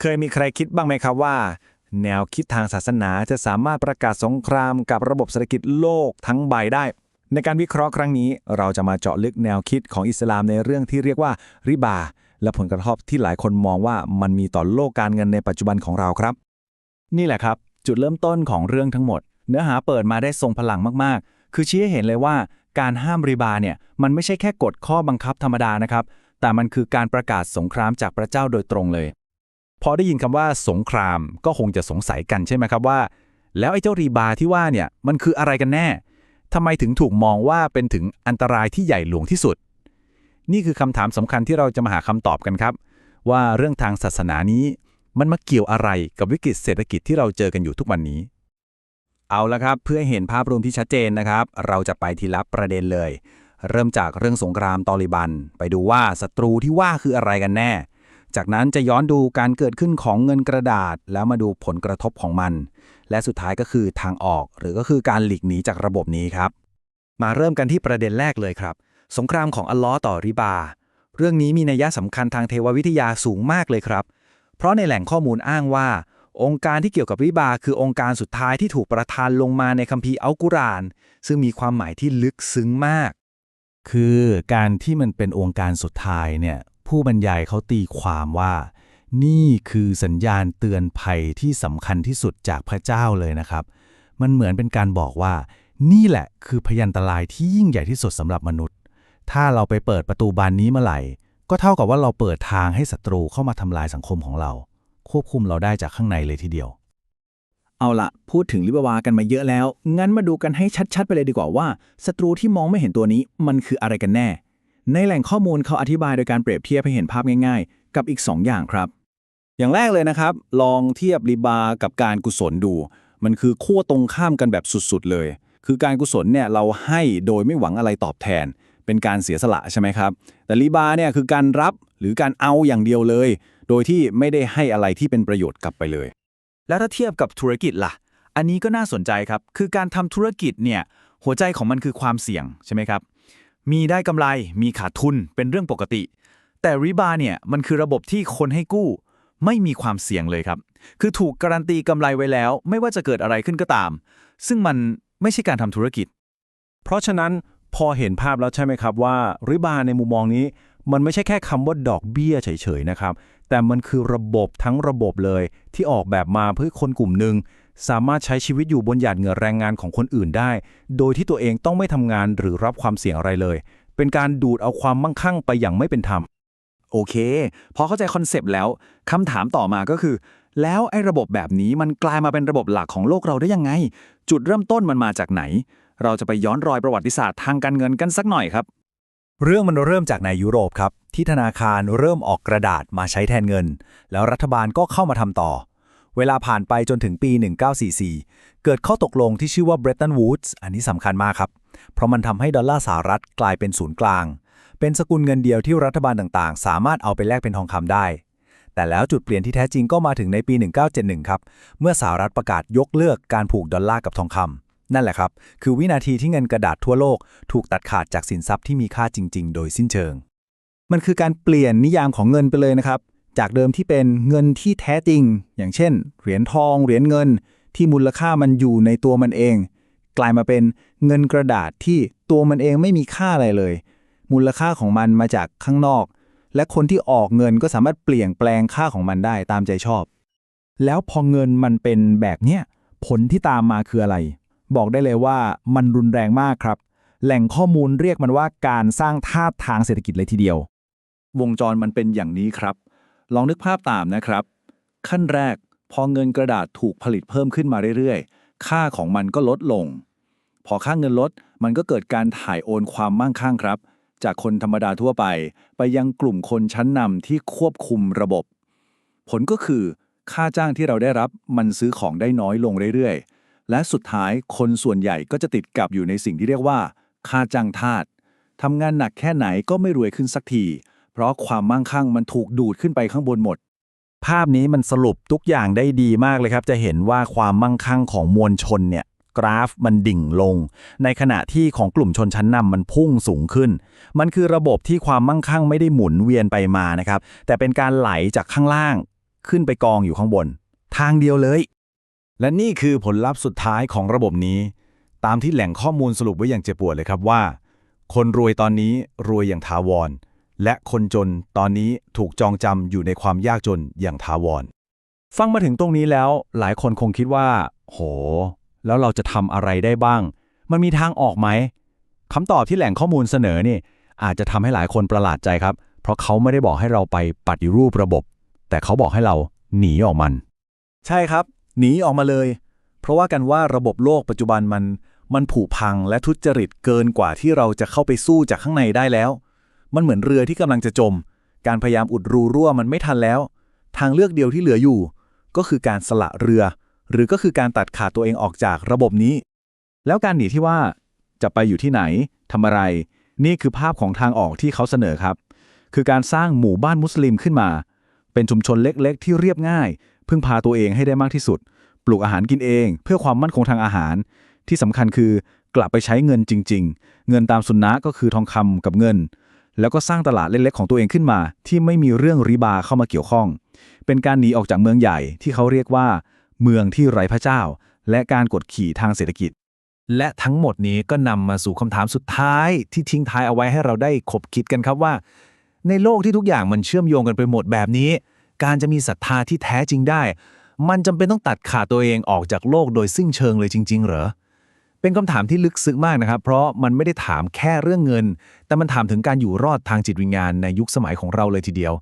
เคยมีใครคิดบ้างไหมครับว่า แนวคิดทางศาสนาจะสามารถประกาศสงครามกับระบบเศรษฐกิจโลกทั้งใบได้ ในการวิเคราะห์ครั้งนี้ เราจะมาเจาะลึกแนวคิดของอิสลามในเรื่องที่เรียกว่าริบา และผลกระทบที่หลายคนมองว่ามันมีต่อโลกการเงินในปัจจุบันของเราครับ นี่แหละครับ จุดเริ่มต้นของเรื่องทั้งหมด เนื้อหาเปิดมาได้ทรงพลังมากๆ คือชี้ให้เห็นเลยว่าการห้ามริบาเนี่ยมันไม่ใช่แค่กฎข้อบังคับธรรมดานะครับ แต่มันคือการประกาศสงครามจากพระเจ้าโดยตรงเลย พอได้ยินคำว่าสงครามก็คงจะสงสัยกันใช่ไหมครับว่า แล้วไอ้เจ้ารีบาที่ว่าเนี่ยมันคืออะไรกันแน่ทำไมถึงถูกมองว่าเป็นถึงอันตรายที่ใหญ่หลวงที่สุด นี่คือคำถามสำคัญที่เราจะมาหาคำตอบกันครับ ว่าเรื่องทางศาสนานี้ มันมาเกี่ยวอะไรกับวิกฤตเศรษฐกิจที่เราเจอกันอยู่ทุกวันนี้ เอาละครับ เพื่อเห็นภาพรวมที่ชัดเจนนะครับ เราจะไปทีละประเด็นเลย เริ่มจากเรื่องสงครามตอริบัน ไปดูว่าศัตรูที่ว่าคืออะไรกันแน่ จากนั้นจะย้อนดูการเกิดขึ้นของเงินกระดาษ แล้วมาดูผลกระทบของมัน และสุดท้ายก็คือทางออก หรือก็คือการหลีกหนีจากระบบนี้ครับ มาเริ่มกันที่ประเด็นแรกเลยครับ สงครามของอัลลอฮ์ต่อริบา เรื่องนี้มีนัยสำคัญทางเทววิทยาสูงมากเลยครับ เพราะในแหล่งข้อมูลอ้างว่า องค์การที่เกี่ยวกับริบา คือองค์การสุดท้ายที่ถูกประทานลงมาในคัมภีร์อัลกุรอานซึ่งมีความหมายที่ลึกซึ้งมากคือการที่มันเป็นองค์การสุดท้ายเนี่ย ผู้บรรยายเขาตีความว่า นี่คือสัญญาณเตือนภัยที่สำคัญที่สุดจากพระเจ้าเลยนะครับ มันเหมือนเป็นการบอกว่า นี่แหละคือพยันตรายที่ยิ่งใหญ่ที่สุดสำหรับมนุษย์ ถ้าเราไปเปิดประตูบานนี้เมื่อไหร่ ก็เท่ากับว่าเราเปิดทางให้ศัตรูเข้ามาทำลายสังคมของเรา ควบคุมเราได้จากข้างในเลยทีเดียวเอาละพูดถึงลิบวากันมาเยอะแล้ว งั้นมาดูกันให้ชัดๆ ไปเลยดีกว่าว่าศัตรูที่มองไม่เห็นตัวนี้มันคืออะไรกันแน่ ในแหล่งข้อมูลเขาอธิบายโดยการเปรียบเทียบให้เห็นภาพง่ายๆ กับอีก 2 อย่างครับ อย่างแรกเลยนะครับ ลองเทียบริบากับการกุศลดู มันคือขั้วตรงข้ามกันแบบสุดๆเลย คือการกุศลเนี่ยเราให้โดยไม่หวังอะไรตอบแทน เป็นการเสียสละใช่ไหมครับ แต่ริบาเนี่ยคือการรับหรือการเอาอย่างเดียวเลย โดยที่ไม่ได้ให้อะไรที่เป็นประโยชน์กลับไปเลย แล้วถ้าเทียบกับธุรกิจล่ะ อันนี้ก็น่าสนใจครับ คือการทำธุรกิจเนี่ยหัวใจของมันคือความเสี่ยงใช่ไหมครับ มีได้กำไร มีขาดทุน เป็นเรื่องปกติ แต่ริบาเนี่ยมันคือระบบที่คนให้กู้ ไม่มีความเสี่ยงเลยครับ คือถูกการันตีกำไรไว้แล้ว ไม่ว่าจะเกิดอะไรขึ้นก็ตาม ซึ่งมันไม่ใช่การทำธุรกิจ เพราะฉะนั้นพอเห็นภาพแล้วใช่ไหมครับว่าริบาในมุมมองนี้ มันไม่ใช่แค่คำว่าดอกเบี้ยเฉยๆนะครับ แต่มันคือระบบทั้งระบบเลยที่ออกแบบมาเพื่อคนกลุ่มหนึ่งสามารถใช้ชีวิตอยู่บนหยาดเหงื่อแรงงานของคนอื่นได้ โดยที่ตัวเองต้องไม่ทำงานหรือรับความเสี่ยงอะไรเลย เป็นการดูดเอาความมั่งคั่งไปอย่างไม่เป็นธรรม โอเค พอเข้าใจคอนเซปต์แล้วคำถามต่อมาก็คือ แล้วไอ้ระบบแบบนี้มันกลายมาเป็นระบบหลักของโลกเราได้ยังไง จุดเริ่มต้นมันมาจากไหน เราจะไปย้อนรอยประวัติศาสตร์ทางการเงินกันสักหน่อยครับ เรื่องมันเริ่มจากในยุโรปครับ ที่ธนาคารเริ่มออกกระดาษมาใช้แทนเงิน แล้วรัฐบาลก็เข้ามาทำต่อ เวลาผ่านไปจนถึงปี 1944 เกิดข้อตกลงที่ชื่อว่า Bretton Woods อันนี้สำคัญมากครับ เพราะมันทำให้ดอลลาร์สหรัฐกลายเป็นศูนย์กลาง เป็นสกุลเงินเดียวที่รัฐบาลต่างๆ สามารถเอาไปแลกเป็นทองคำได้ แต่แล้วจุดเปลี่ยนที่แท้จริงก็มาถึงในปี 1971 ครับ เมื่อสหรัฐประกาศยกเลิกการผูกดอลลาร์กับทองคำนั่นแหละครับ คือวินาทีที่เงินกระดาษทั่วโลก ถูกตัดขาดจากสินทรัพย์ที่มีค่าจริง ๆ โดยสิ้นเชิง มันคือการเปลี่ยนนิยามของเงินไปเลยนะครับ จากเดิมที่เป็นเงินที่แท้จริง อย่างเช่น เหรียญทอง เหรียญเงิน ที่มูลค่ามันอยู่ในตัวมันเอง กลายมาเป็นเงินกระดาษที่ตัวมันเองไม่มีค่าอะไรเลย มูลค่าของมันมาจากข้างนอก และคนที่ออกเงินก็สามารถเปลี่ยนแปลงค่าของมันได้ตามใจชอบ แล้วพอเงินมันเป็นแบบเนี้ยผลที่ตามมาคืออะไร บอกได้เลยว่ามันรุนแรงมากครับ แหล่งข้อมูลเรียกมันว่าการสร้างท่าทางเศรษฐกิจเลยทีเดียว วงจรมันเป็นอย่างนี้ครับ ลองนึกภาพตามนะครับ ขั้นแรกพอเงินกระดาษถูกผลิตเพิ่มขึ้นมาเรื่อยๆ ค่าของมันก็ลดลง พอค่าเงินลดมันก็เกิดการถ่ายโอนความมั่งคั่งครับ จากคนธรรมดาทั่วไป ไปยังกลุ่มคนชั้นนำที่ควบคุมระบบ ผลก็คือ ค่าจ้างที่เราได้รับมันซื้อของได้น้อยลงเรื่อยๆ และสุดท้ายคนส่วนใหญ่ก็จะติดกับอยู่ในสิ่งที่เรียกว่า ค่าจ้างทาสทำงานหนักแค่ไหนก็ไม่รวยขึ้นสักที เพราะความมั่งคั่งมันถูกดูดขึ้นไปข้างบนหมด ภาพนี้มันสรุปทุกอย่างได้ดีมากเลยครับ จะเห็นว่าความมั่งคั่งของมวลชนเนี่ยกราฟมันดิ่งลง ในขณะที่ของกลุ่มชนชั้นนำมันพุ่งสูงขึ้น มันคือระบบที่ความมั่งคั่งไม่ได้หมุนเวียนไปมานะครับ แต่เป็นการไหลจากข้างล่าง ขึ้นไปกองอยู่ข้างบน ทางเดียวเลย และนี่คือผลลัพธ์สุดท้ายของระบบนี้ ตามที่แหล่งข้อมูลสรุปไว้อย่างเจ็บปวดเลยครับว่า คนรวยตอนนี้รวยอย่างถาวร และคนจนตอนนี้ถูกจองจำอยู่ในความยากจนอย่างถาวร ฟังมาถึงตรงนี้แล้ว หลายคนคงคิดว่า โห แล้วเราจะทำอะไรได้บ้าง มันมีทางออกไหมคำตอบที่แหล่งข้อมูลเสนอนี่อาจจะทำให้หลายคนประหลาดใจครับ เพราะเขาไม่ได้บอกให้เราไปปฏิรูประบบ แต่เขาบอกให้เราหนีออกมัน ใช่ครับ หนีออกมาเลย เพราะว่ากันว่าระบบโลกปัจจุบันมัน มันผุพังและทุจริตเกินกว่าที่เราจะเข้าไปสู้จากข้างในได้แล้ว มันเหมือนเรือที่กำลังจะจม การพยายามอุดรูรั่วมันไม่ทันแล้ว ทางเลือกเดียวที่เหลืออยู่ ก็คือการสละเรือ หรือก็คือการตัดขาดตัวเองออกจากระบบนี้ แล้วการหนีที่ว่าจะไปอยู่ที่ไหนทำอะไร นี่คือภาพของทางออกที่เขาเสนอครับ คือการสร้างหมู่บ้านมุสลิมขึ้นมา เป็นชุมชนเล็กๆ ที่เรียบง่าย พึ่งพาตัวเองให้ได้มากที่สุด ปลูกอาหารกินเอง เพื่อความมั่นคงทางอาหาร ที่สำคัญคือกลับไปใช้เงินจริง ๆ เงินตามสุนนะก็คือทองคำกับเงิน แล้วก็สร้างตลาดเล็กๆของตัวเองขึ้นมา ที่ไม่มีเรื่องริบาเข้ามาเกี่ยวข้อง เป็นการหนีออกจากเมืองใหญ่ที่เขาเรียกว่า เมืองที่ไร้พระเจ้า และการกดขี่ทางเศรษฐกิจ และทั้งหมดนี้ก็นำมาสู่คำถามสุดท้าย ที่ทิ้งท้ายเอาไว้ให้เราได้คบคิดกันครับว่า ในโลกที่ทุกอย่างมันเชื่อมโยงกันไปหมดแบบนี้ การจะมีศรัทธาที่แท้จริงได้ มันจำเป็นต้องตัดขาดตัวเองออกจากโลกโดยสิ้นเชิงเลยจริง ๆ เหรอ เป็นคำถามที่ลึกซึ้งมากนะครับ เพราะมันไม่ได้ถามแค่เรื่องเงิน แต่มันถามถึงการอยู่รอดทางจิตวิญญาณในยุคสมัยของเราเลยทีเดียว